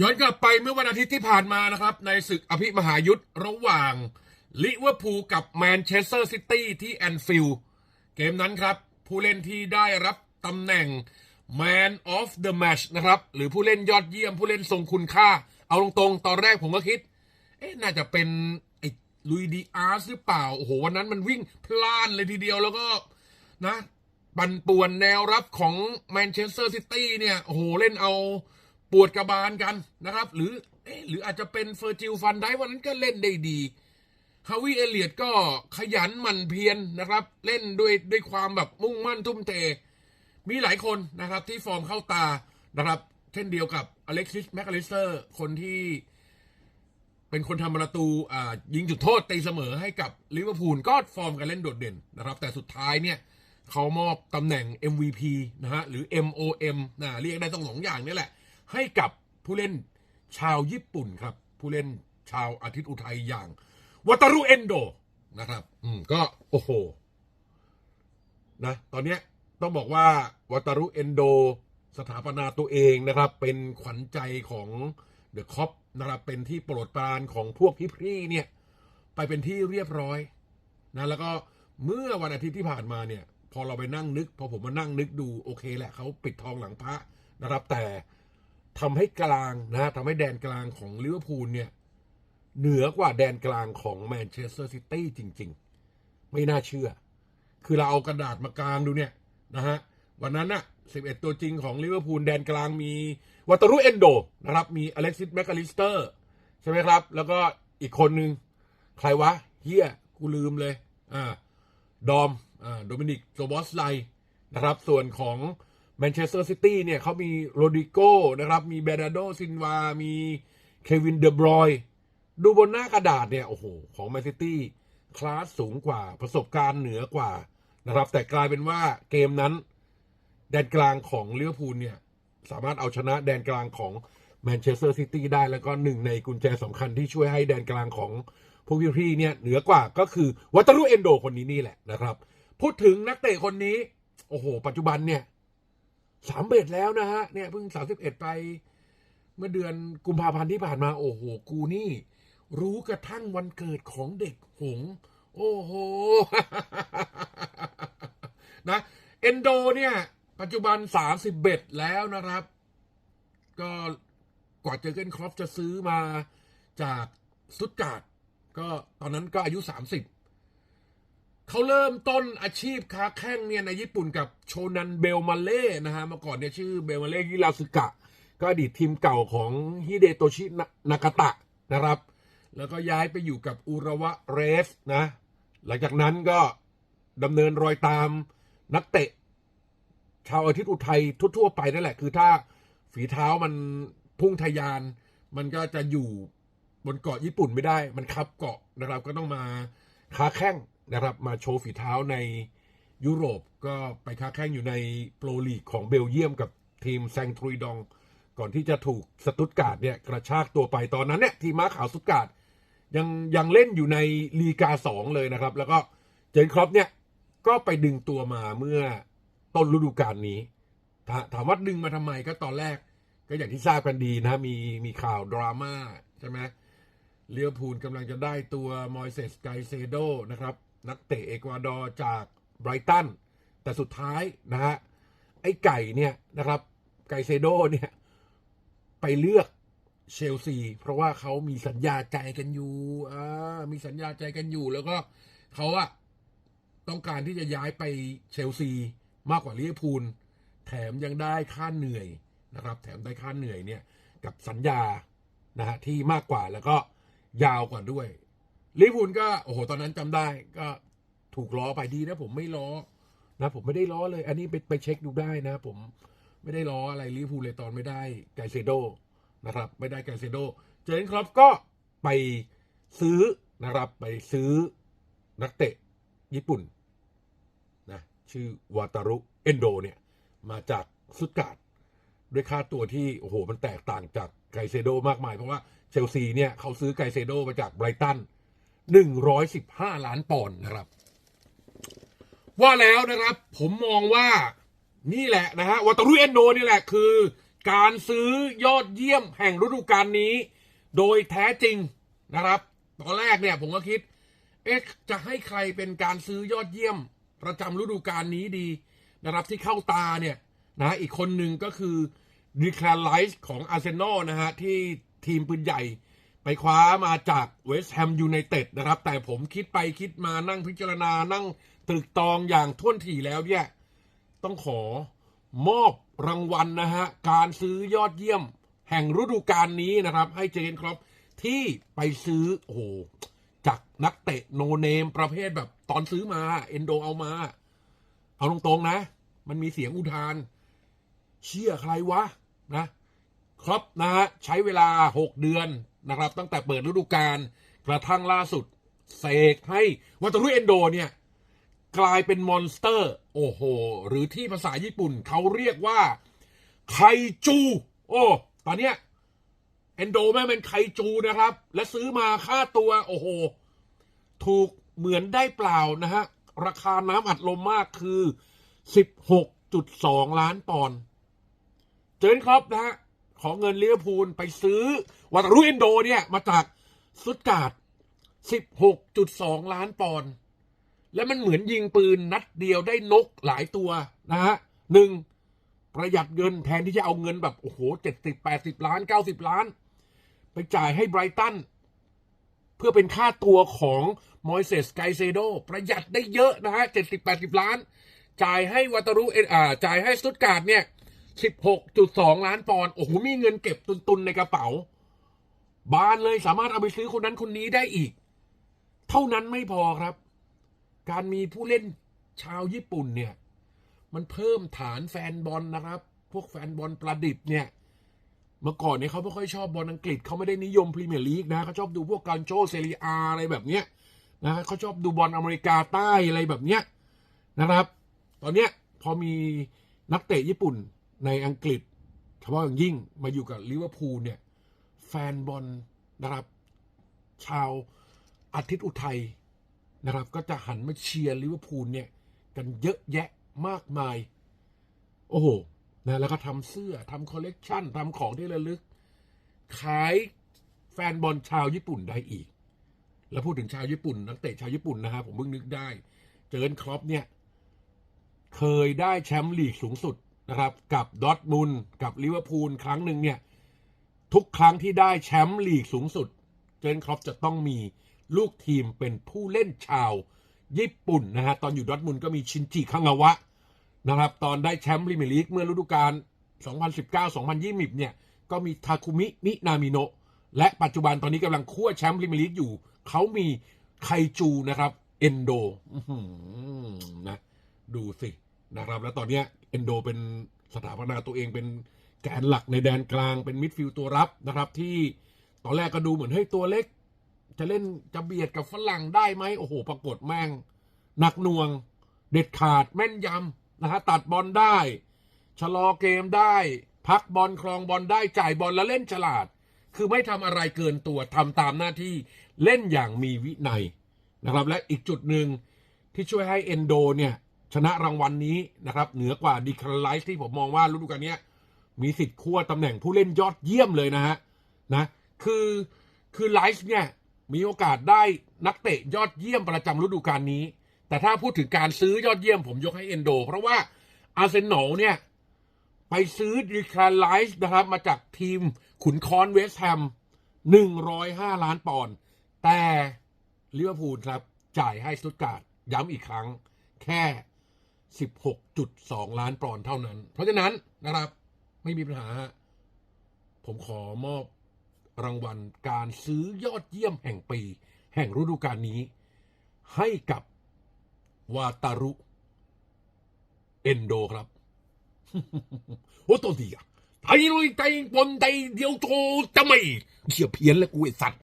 ย้อนกลับไปเมื่อวันอาทิตย์ที่ผ่านมานะครับ ในศึกอภิมหายุทธ์ระหว่างลิเวอร์พูลกับแมนเชสเตอร์ซิตี้ที่แอนฟิลด์เกมนั้นครับ ผู้เล่นที่ได้รับตำแหน่ง Man of the Match นะครับ หรือผู้เล่นยอดเยี่ยมผู้เล่นทรงคุณค่า เอาตรงๆ ตอนแรกผมก็คิด เอ๊ะน่าจะเป็นไอ้ลุยดีอาร์สหรือเปล่า โอ้โห วันนั้นมันวิ่งพล่านเลยทีเดียวแล้วก็นะปั่นป่วนแนวรับของแมนเชสเตอร์ซิตี้เนี่ย โอ้โห เล่นเอา ปวดกระบาลกันนะครับ หรือเอ๊ะหรืออาจจะเป็นเฟอร์จิลฟันได้วันนั้นก็เล่นได้ดีฮาวิเอเลียดก็ขยันหมั่นเพียรนะครับ เล่นด้วยด้วยความแบบมุ่งมั่นทุ่มเท มีหลายคนนะครับที่ฟอร์มเข้าตานะครับ เช่นเดียวกับอเล็กซิสแมคลิสเตอร์คนที่เป็นคนทำประตูอ่ายิงจุดโทษตีเสมอให้กับลิเวอร์พูลก็ฟอร์มการเล่นโดดเด่นนะครับ แต่สุดท้ายเนี่ยเขามอบตำแหน่ง MVP นะฮะหรือ MOM นะเรียกได้ต้องสองอย่างนี่แหละ ให้กับผู้เล่นชาวญี่ปุ่นครับ ผู้เล่นชาวอาทิตย์อุทัยอย่างวัตารุเอนโดนะครับ อืมก็โอ้โหนะตอนเนี้ต้องบอกว่าวัตารุเอนโดสถาปนาตัวเองนะครับ เป็นขวัญใจของเดอะคอปนะครับเป็นที่โปรดปรานของพวกพี่ๆเนี่ย ไปเป็นที่เรียบร้อยนะแล้วก็เมื่อวันอาทิตย์ที่ผ่านมาเนี่ย พอเราไปนั่งนึก พอผมมานั่งนึกดูโอเคแหละเขาปิดทองหลังพระนะครับ แต่ ทำให้กลางนะทำให้แดนกลางของลิเวอร์พูลเนี่ยเหนือกว่าแดนกลางของแมนเชสเตอร์ซิตี้จริง ๆ ไม่น่าเชื่อ คือเราเอากระดาษมากลางดูเนี่ยนะฮะวันนั้นน่ะ11 ตัวจริงของลิเวอร์พูลแดนกลางมีวัตารุเอนโดนะครับมีอเล็กซิสแมคอลิสเตอร์ใช่ไหมครับ แล้วก็อีกคนนึงใครวะเฮียกูลืมเลยอ่าดอมอ่าโดมินิกโซบอสไลนะครับ ส่วนของ แมนเชสเตอร์ซิตี้เนี่ยเขามีโรดิโก้นะครับ มีเบราโดซินวา มีเควินเดบรอยดูบนหน้ากระดาษเนี่ย โอ้โห ของแมนซิตี้คลาสสูงกว่าประสบการณ์เหนือกว่านะครับ แต่กลายเป็นว่าเกมนั้น แดนกลางของเลิเวอร์พูลเนี่ย สามารถเอาชนะแดนกลางของแมนเชสเตอร์ซิตี้ได้แล้วก็หนึ่งในกุญแจสำคัญที่ช่วยให้แดนกลางของพวกพี่ๆเนี่ย เหนือกว่าก็คือวัตารุเอนโดคนนี้นี่แหละนะครับ พูดถึงนักเตะคนนี้ โอ้โห ปัจจุบันเนี่ย สามเบ็ดแล้วนะฮะ เนี่ยเพิ่งสามสิบเอ็ดไป เมื่อเดือนกุมภาพันธ์ที่ผ่านมา โอ้โห กูนี่ รู้กระทั่งวันเกิดของเด็กหงส์โอ้โห นะ เอนโดเนี่ย ปัจจุบันสามสิบเบ็ดแล้วนะครับ ก็กว่าเจอเกนครอปจะซื้อมาจากสตุตการ์ดก็ตอนนั้นก็อายุสามสิบ เขาเริ่มต้นอาชีพค้าแข้งเนี่ยในญี่ปุ่นกับโชนันเบลมาเล่นะฮะเมื่อก่อนเนี่ยชื่อเบลมาเล่ฮิราสึกะ ก็อดีตทีมเก่าของฮิเดโตชินากาตะนะครับ แล้วก็ย้ายไปอยู่กับอุระวะเรสนะ หลังจากนั้นก็ดำเนินรอยตามนักเตะ ชาวอาทิตย์อุทัยทั่วๆไปนั่นแหละ คือถ้าฝีเท้ามันพุ่งทะยาน มันก็จะอยู่บนเกาะญี่ปุ่นไม่ได้ มันคับเกาะนะครับ ก็ต้องมาค้าแข้ง นะครับมาโชว์ฝีเท้าในยุโรปก็ไปค้าแข้งอยู่ในโปรลีกของเบลเยียมกับทีมแซงทรุยดอง ก่อนที่จะถูกสตุตการ์ดเนี่ยกระชากตัวไปตอนนั้นเนี่ยทีมม้าขาวสตุตการ์ดยังยังเล่นอยู่ในลีกาสองเลยนะครับ แล้วก็เจนครอปเนี่ยก็ไปดึงตัวมาเมื่อต้นฤดูกาลนี้ถาถามว่าดึงมาทำไมก็ตอนแรก ก็อย่างที่ทราบกันดีนะมีมีข่าวดราม่าใช่ไหมเลียวพูลกำลังจะได้ตัวมอยเซสไกเซโดนะครับ นักเตะเอกวาดอร์จากไบรตันแต่สุดท้ายนะฮะไอ้ไก่เนี่ยนะครับ ไกเซโดเนี่ยไปเลือกเชลซี เพราะว่าเขามีสัญญาใจกันอยู่อ่ามีสัญญาใจกันอยู่ แล้วก็เขาอะต้องการที่จะย้ายไปเชลซีมากกว่าลิเวอร์พูล แถมยังได้ค่าเหนื่อยนะครับ แถมได้ค่าเหนื่อยเนี่ย กับสัญญานะฮะที่มากกว่าแล้วก็ยาวกว่าด้วย ลิเวอร์พูลก็โอ้โหตอนนั้นจำได้ก็ถูกล้อไปดีนะผมไม่ล้อนะผมไม่ได้ล้อเลย อันนี้ไปไปเช็คดูได้นะ ผมไม่ได้ล้ออะไรลิเวอร์พูลเลยตอนไม่ได้ไกเซโดนะครับไม่ได้ไกเซโดเจนครอปก็ไปซื้อนะครับไปซื้อนักเตะญี่ปุ่นนะชื่อวาตารุเอนโดเนี่ยมาจากสุดการ์ดด้วยค่าตัวที่โอ้โหมันแตกต่างจากไกเซโดมากมาย เพราะว่าเชลซีเนี่ยเขาซื้อไกเซโดมาจากไบรตัน หนึ่งร้อยสิบห้าล้านปอนด์นะครับ ว่าแล้วนะครับ ผมมองว่านี่แหละนะฮะวัตรุเอนโดนี่แหละคือ การซื้อยอดเยี่ยมแห่งฤดูกาลนี้ โดยแท้จริงนะครับ ตอนแรกเนี่ยผมก็คิด เอ๊ะจะให้ใครเป็นการซื้อยอดเยี่ยม ประจำฤดูกาลนี้ดีนะครับที่เข้าตาเนี่ยนะอีกคนหนึ่งก็คือดีคลไลส์ของอาร์เซนอลนะฮะที่ทีมปืนใหญ่ ไปคว้ามาจากเวสต์แฮมยูไนเต็ดนะครับ แต่ผมคิดไปคิดมานั่งพิจารณานั่งตรึกตรองอย่างท่วนถี่แล้วเนี่ย ต้องขอมอบรางวัลนะฮะ การซื้อยอดเยี่ยมแห่งฤดูกาลนี้นะครับ ให้เจนครอปที่ไปซื้อ โอ้โห จากนักเตะโนเนมประเภทแบบตอนซื้อมาเอนโดเอามา เอาตรงๆนะ มันมีเสียงอุทาน เชื่อใครวะนะ ครอปนะฮะใช้เวลา6เดือน นะครับ ตั้งแต่เปิดฤดูกาลกระทั่งล่าสุดเสกให้วัตรุเอนโดเนี่ยกลายเป็นมอนสเตอร์ โอ้โห หรือที่ภาษาญี่ปุ่นเขาเรียกว่า ไคจู โอ้ ตอนเนี้ยเอนโดแม่งเป็นไคจูนะครับ และซื้อมาค่าตัว โอ้โห ถูกเหมือนได้เปล่านะฮะ ราคาน้ำอัดลมมากคือ 16.2 ล้านปอนด์เจนครอปนะฮะ ขอเงินลิเวอร์พูลไปซื้อวัตรุเอนโดเนี่ย มาจากสุดกาด16.2ล้านปอนด์และมันเหมือนยิงปืนนัดเดียวได้นกหลายตัวนะฮะหนึ่งประหยัดเงินแทนที่จะเอาเงินแบบ โอ้โหเจ็ดสิบแปดสิบล้านเก้าสิบล้าน ไปจ่ายให้ไบรตัน เพื่อเป็นค่าตัวของมอยเซสไกเซโด ประหยัดได้เยอะนะฮะเจ็ดสิบแปดสิบล้าน จ่ายให้วัตรุเออ่าจ่ายให้สตุตการ์ดเนี่ย สิบหกจุดสองล้านปอนด์โอ้โหมีเงินเก็บตุนๆในกระเป๋า บานเลยสามารถเอาไปซื้อคนนั้นคนนี้ได้อีก เท่านั้นไม่พอครับ การมีผู้เล่นชาวญี่ปุ่นเนี่ย มันเพิ่มฐานแฟนบอลนะครับ พวกแฟนบอลประดิบเนี่ย เมื่อก่อนเนี่ยเขาไม่ค่อยชอบบอลอังกฤษเขาไม่ได้นิยมพรีเมียร์ลีกนะเขาชอบดูพวกการโจเซเรียอาอะไรแบบเนี้ยนะเขาชอบดูบอลอเมริกาใต้อะไรแบบเนี้ยนะครับ ตอนเนี้ยพอมีนักเตะญี่ปุ่น ในอังกฤษเฉพาะอย่างยิ่งมาอยู่กับลิเวอร์พูลเนี่ย แฟนบอลนะครับ ชาวอาทิตย์อุทัยนะครับ ก็จะหันมาเชียร์ลิเวอร์พูลเนี่ย กันเยอะแยะมากมาย โอ้โหนะแล้วก็ทำเสื้อทำคอลเลกชันทำของที่ระลึก ขายแฟนบอลชาวญี่ปุ่นได้อีก แล้วพูดถึงชาวญี่ปุ่น นักเตะชาวญี่ปุ่นนะฮะผมเพิ่งนึกได้ เจอร์นครอปเนี่ย เคยได้แชมป์ลีกสูงสุด นะครับกับดอทมุนกับลิเวอร์พูลครั้งหนึ่งเนี่ยทุกครั้งที่ได้แชมป์ลีกสูงสุด เจนครอปจะต้องมีลูกทีมเป็นผู้เล่นชาวญี่ปุ่นนะฮะตอนอยู่ดอทมุนก็มีชินจิคังาวะนะครับตอนได้แชมป์พรีเมียร์ลีกเมื่อฤดูกาล 2019-2020 เนี่ยก็มีทาคุมิมินามิโนะและปัจจุบันตอนนี้กำลังคั่วแชมป์พรีเมียร์ลีกอยู่ เขามีไคจูนะครับ เอนโดนะดูสินะครับ แล้วตอนเนี้ยเอนโดเป็นสถาปนาตัวเองเป็นแกนหลักในแดนกลางเป็นมิดฟิลด์ตัวรับนะครับ ที่ตอนแรกก็ดูเหมือนเฮ้ยตัวเล็ก จะเล่นจะเบียดกับฝรั่งได้ไหมโอ้โห ปรากฏแม่งหนักหน่วง เด็ดขาดแม่นยำนะฮะตัดบอลได้ ชะลอเกมได้ พักบอลครองบอลได้จ่ายบอลแล้วเล่นฉลาด คือไม่ทำอะไรเกินตัวทำตามหน้าที่เล่นอย่างมีวินัยนะครับ และอีกจุดหนึ่งที่ช่วยให้เอนโดเนี่ย ชนะรางวัลนนี้นะครับ เหนือกว่าดีคาร์ไลท์ที่ผมมองว่าฤดูกาลเนี้ยมีสิทธิ์คั่วตำแหน่งผู้เล่นยอดเยี่ยมเลยนะฮะนะคือคือไลฟ์เนี่ยมีโอกาสได้นักเตะยอดเยี่ยมประจำฤดูกาลนี้ แต่ถ้าพูดถึงการซื้อยอดเยี่ยมผมยกให้เอนโด เพราะว่าอาร์เซนอลเนี่ย ไปซื้อดีคาร์ไลฟ์นะครับ มาจากทีมขุนคอนเวสต์แฮมหนึ่งร้อยห้าล้านปอนด์แต่ลิเวอร์พูลครับ จ่ายให้สตุตการ์ดย้ำอีกครั้ง แค่ 16.2 ล้านปอนด์เท่านั้น เพราะฉะนั้นนะครับ ไม่มีปัญหา ผมขอมอบรางวัลการซื้อยอดเยี่ยมแห่งปี แห่งฤดูกาลนี้ ให้กับวาตารุเอนโดครับโอ้ตัวดีอะไทยลุยไทยบนไทยเดียวโตจะไม่เฉียเพี้ยนแล้วกูไอสัตว์